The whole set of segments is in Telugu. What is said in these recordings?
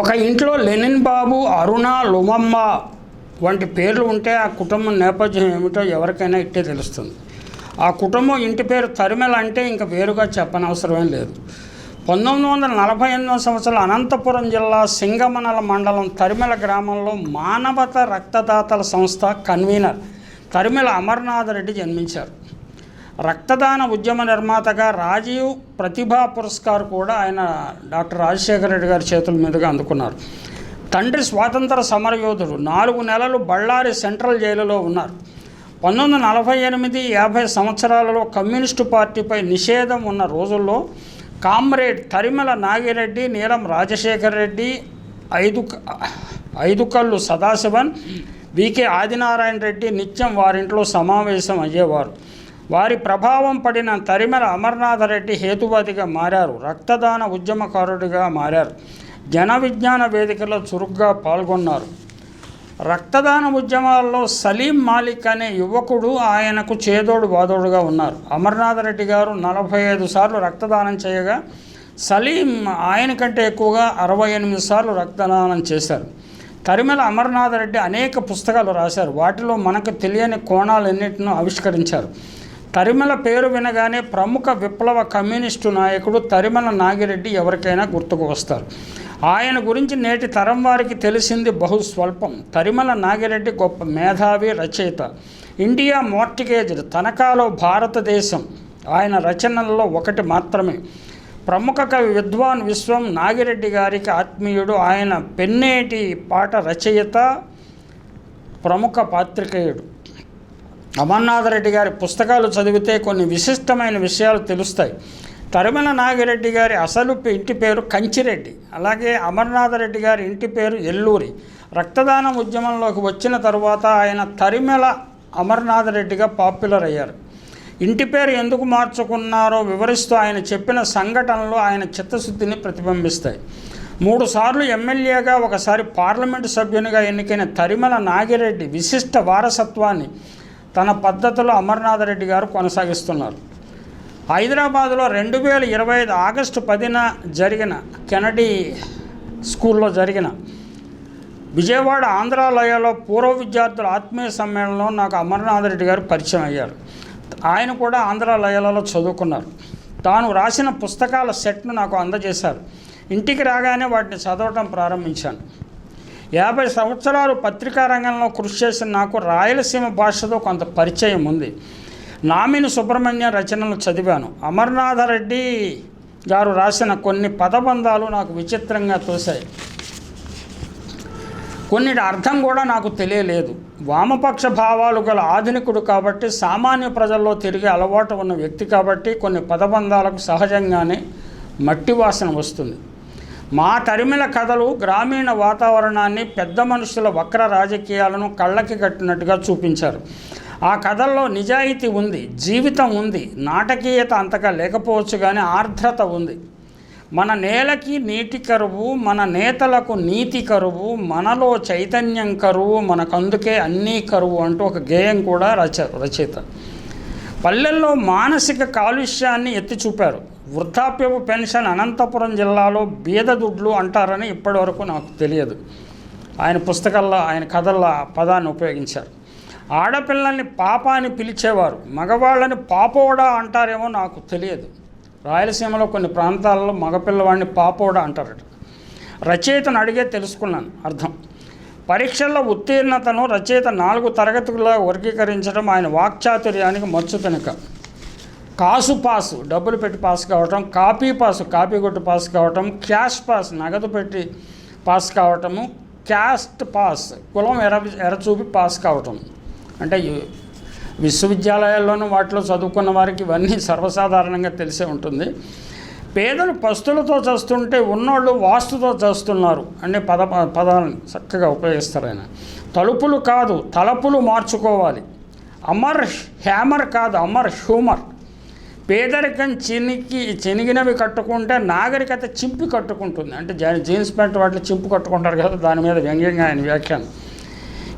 ఒక ఇంట్లో లెనిన్ బాబు అరుణ లుమమ్మ వంటి పేర్లు ఉంటే ఆ కుటుంబం నేపథ్యం ఏమిటో ఎవరికైనా ఇట్టే తెలుస్తుంది. ఆ కుటుంబం ఇంటి పేరు తరిమెల అంటే ఇంకా వేరుగా చెప్పనవసరమే లేదు. పంతొమ్మిది వందల నలభై ఎనిమిదవ సంవత్సరం అనంతపురం జిల్లా సింగమనల మండలం తరిమెల గ్రామంలో మానవత రక్తదాతల సంస్థ కన్వీనర్ తరిమెల అమర్నాథ్ రెడ్డి జన్మించారు. రక్తదాన ఉద్యమ నిర్మాతగా రాజీవ్ ప్రతిభా పురస్కార్ కూడా ఆయన డాక్టర్ రాజశేఖర రెడ్డి గారి చేతుల మీదుగా అందుకున్నారు. తండ్రి స్వాతంత్ర సమరయోధుడు నాలుగు నెలలు బళ్ళారి సెంట్రల్ జైలులో ఉన్నారు. పంతొమ్మిది వందల నలభై ఎనిమిది యాభై సంవత్సరాలలో కమ్యూనిస్టు పార్టీపై నిషేధం ఉన్న రోజుల్లో కామ్రేడ్ తరిమల నాగిరెడ్డి నీలం రాజశేఖర రెడ్డి ఐదు ఐదు కళ్ళు సదాశివన్ వికే ఆదినారాయణ రెడ్డి నిత్యం వారింట్లో సమావేశం అయ్యేవారు. వారి ప్రభావం పడిన తరిమల అమర్నాథరెడ్డి హేతువాదిగా మారారు. రక్తదాన ఉద్యమకారుడిగా మారారు. జన విజ్ఞాన వేదికలో చురుగ్గా పాల్గొన్నారు. రక్తదాన ఉద్యమాల్లో సలీం మాలిక్ అనే యువకుడు ఆయనకు చేదోడు బాదోడుగా ఉన్నారు. అమర్నాథ్ రెడ్డి గారు నలభై ఐదు సార్లు రక్తదానం చేయగా సలీం ఆయన కంటే ఎక్కువగా అరవై ఎనిమిది సార్లు రక్తదానం చేశారు. తరిమల అమర్నాథ్ రెడ్డి అనేక పుస్తకాలు రాశారు. వాటిలో మనకు తెలియని కోణాలన్నింటినూ ఆవిష్కరించారు. తరిమల పేరు వినగానే ప్రముఖ విప్లవ కమ్యూనిస్టు నాయకుడు తరిమల నాగిరెడ్డి ఎవరికైనా గుర్తుకు వస్తారు. ఆయన గురించి నేటి తరం వారికి తెలిసింది బహు స్వల్పం తరిమల నాగిరెడ్డి గొప్ప మేధావి రచయిత. ఇండియా మోర్టిగేజ్డ్ తనఖాలో భారతదేశం. ఆయన రచనల్లో ఒకటి మాత్రమే. ప్రముఖ కవి విద్వాన్ విశ్వం నాగిరెడ్డి గారికి ఆత్మీయుడు. ఆయన పెన్నేటి పాట రచయిత ప్రముఖ పాత్రికేయుడు. అమర్నాథ్ రెడ్డి గారి పుస్తకాలు చదివితే కొన్ని విశిష్టమైన విషయాలు తెలుస్తాయి. తరిమల నాగిరెడ్డి గారి అసలు ఇంటి పేరు కంచిరెడ్డి అలాగే అమర్నాథ రెడ్డి గారి ఇంటి పేరు ఎల్లూరి. రక్తదానం ఉద్యమంలోకి వచ్చిన తరువాత ఆయన తరిమెల అమర్నాథ్ రెడ్డిగా పాపులర్ అయ్యారు. ఇంటి పేరు ఎందుకు మార్చుకున్నారో వివరిస్తూ ఆయన చెప్పిన సంఘటనలు ఆయన చిత్తశుద్ధిని ప్రతిబింబిస్తాయి. మూడుసార్లు ఎమ్మెల్యేగా ఒకసారి పార్లమెంటు సభ్యునిగా ఎన్నికైన తరిమల నాగిరెడ్డి విశిష్ట వారసత్వాన్ని తన పద్ధతిలో అమర్నాథ్ రెడ్డి గారు కొనసాగిస్తున్నారు. హైదరాబాద్లో రెండు వేల ఇరవై ఐదు ఆగస్టు పదిన జరిగిన కెనడీ స్కూల్లో జరిగిన విజయవాడ ఆంధ్రాలయలో పూర్వ విద్యార్థుల ఆత్మీయ సమ్మేళనంలో నాకు అమర్నాథ్ రెడ్డి గారు పరిచయం అయ్యారు. ఆయన కూడా ఆంధ్రాలయాలలో చదువుకున్నారు. తాను రాసిన పుస్తకాల సెట్ను నాకు అందజేశారు. ఇంటికి రాగానే వాటిని చదవటం ప్రారంభించాను. యాభై సంవత్సరాలు పత్రికా రంగంలో కృషి చేసిన నాకు రాయలసీమ భాషతో కొంత పరిచయం ఉంది. నామిని సుబ్రహ్మణ్య రచనలు చదివాను. అమర్నాథ రెడ్డి గారు రాసిన కొన్ని పదబంధాలు నాకు విచిత్రంగా తోశాయి. కొన్నిటి అర్థం కూడా నాకు తెలియలేదు. వామపక్ష భావాలు గల ఆధునికుడు కాబట్టి సామాన్య ప్రజల్లో తిరిగే అలవాటు ఉన్న వ్యక్తి కాబట్టి కొన్ని పదబంధాలకు సహజంగానే మట్టి వాసన వస్తుంది. మా తరిమిల కథలు గ్రామీణ వాతావరణాన్ని పెద్ద మనుషుల వక్ర రాజకీయాలను కళ్ళకి కట్టినట్టుగా చూపించారు. ఆ కథల్లో నిజాయితీ ఉంది జీవితం ఉంది నాటకీయత అంతగా లేకపోవచ్చు కానీ ఆర్ద్రత ఉంది. మన నేలకి నీటి కరువు మన నేతలకు నీతి కరువు మనలో చైతన్యం కరువు మనకందుకే అన్నీ కరువు అంటూ ఒక గేయం కూడా రచ రచయిత. పల్లెల్లో మానసిక కాలుష్యాన్ని ఎత్తి చూపారు. వృద్ధాప్యపు పెన్షన్ అనంతపురం జిల్లాలో బీద దుడ్లు అంటారని ఇప్పటివరకు నాకు తెలియదు. ఆయన పుస్తకాల్లో ఆయన కథల్లో పదాన్ని ఉపయోగించారు. ఆడపిల్లల్ని పాప అని పిలిచేవారు మగవాళ్ళని పాపోడా అంటారేమో నాకు తెలియదు. రాయలసీమలో కొన్ని ప్రాంతాల్లో మగపిల్లవాడిని పాపోడా అంటారట. రచయితను అడిగే తెలుసుకున్నాను అర్థం. పరీక్షల్లో ఉత్తీర్ణతను రచయిత నాలుగు తరగతులుగా వర్గీకరించడం ఆయన వాక్చాతుర్యానికి మచ్చు కనుక కాసు పాసు డబ్బులు పెట్టి పాస్ కావటం కాపీ పాసు కాపీ కొట్టి పాస్ కావటం క్యాష్ పాస్ నగదు పెట్టి పాస్ కావటము క్యాస్ట్ పాస్ కులం ఎర ఎరచూపి పాస్ కావటం. అంటే విశ్వవిద్యాలయాల్లోనూ వాటిలో చదువుకున్న వారికి ఇవన్నీ సర్వసాధారణంగా తెలిసే ఉంటుంది. పేదలు పస్తులతో చేస్తుంటే ఉన్నోళ్ళు వాస్తుతో చేస్తున్నారు అనే పద పదాలను చక్కగా ఉపయోగిస్తారు ఆయన. తలుపులు కాదు తలపులు మార్చుకోవాలి. అమర్ హ్యామర్ కాదు అమర్ హ్యూమర్. పేదరికం చినికి చినిగినవి కట్టుకుంటే నాగరికత చింపి కట్టుకుంటుంది. అంటే జీన్స్ ప్యాంట్ వాటిలో చింపు కట్టుకుంటారు కదా దాని మీద వ్యంగ్యంగా ఆయన వ్యాఖ్యానం.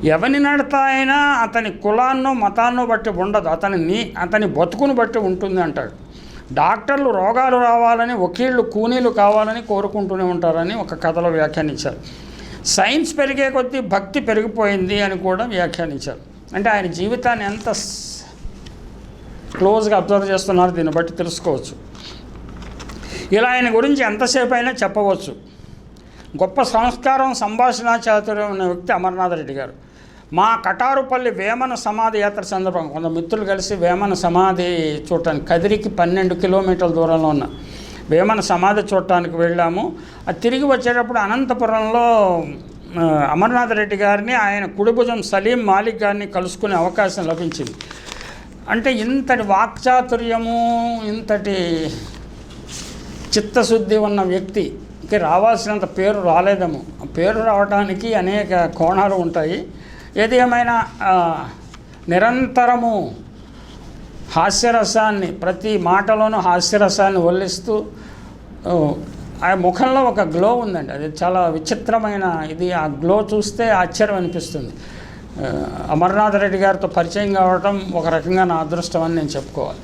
ఎవని నడతాయినా అతని కులాన్నో మతాన్నో బట్టి ఉండదు. అతని నీ అతని బతుకును బట్టి ఉంటుంది అంటాడు. డాక్టర్లు రోగాలు రావాలని వకీళ్ళు కూనీలు కావాలని కోరుకుంటూనే ఉంటారని ఒక కథలో వ్యాఖ్యానించారు. సైన్స్ పెరిగే కొద్దీ భక్తి పెరిగిపోయింది అని కూడా వ్యాఖ్యానించారు. అంటే ఆయన జీవితాన్ని ఎంత క్లోజ్గా అబ్జర్వ్ చేస్తున్నారో దీన్ని బట్టి తెలుసుకోవచ్చు. ఇలా ఆయన గురించి ఎంతసేపు అయినా చెప్పవచ్చు. గొప్ప సంస్కారం సంభాషణ చాతుర్యం ఉన్న వ్యక్తి అమర్నాథ్ రెడ్డి గారు. మా కటారుపల్లి వేమన సమాధి యాత్ర సందర్భంగా కొంత మిత్రులు కలిసి వేమన సమాధి చూడటానికి కదిరికి పన్నెండు కిలోమీటర్ల దూరంలో ఉన్న వేమన సమాధి చూడటానికి వెళ్ళాము. అది తిరిగి వచ్చేటప్పుడు అనంతపురంలో అమర్నాథ్ రెడ్డి గారిని ఆయన కుడిభుజం సలీం మాలిక్ గారిని కలుసుకునే అవకాశం లభించింది. అంటే ఇంతటి వాక్చాతుర్యము ఇంతటి చిత్తశుద్ధి ఉన్న వ్యక్తికి రావాల్సినంత పేరు రాలేదేమో. ఆ పేరు రావడానికి అనేక కోణాలు ఉంటాయి. ఏది ఏమైనా నిరంతరము హాస్యరసాన్ని ప్రతి మాటలోనూ హాస్యరసాన్ని వల్లిస్తూ ఆ ముఖంలో ఒక గ్లో ఉందండి. అది చాలా విచిత్రమైన ఇది. ఆ గ్లో చూస్తే ఆశ్చర్యం అనిపిస్తుంది. అమర్నాథ్ రెడ్డి గారితో పరిచయం కావడం ఒక రకంగా నా అదృష్టం అని నేను చెప్పుకోవాలి.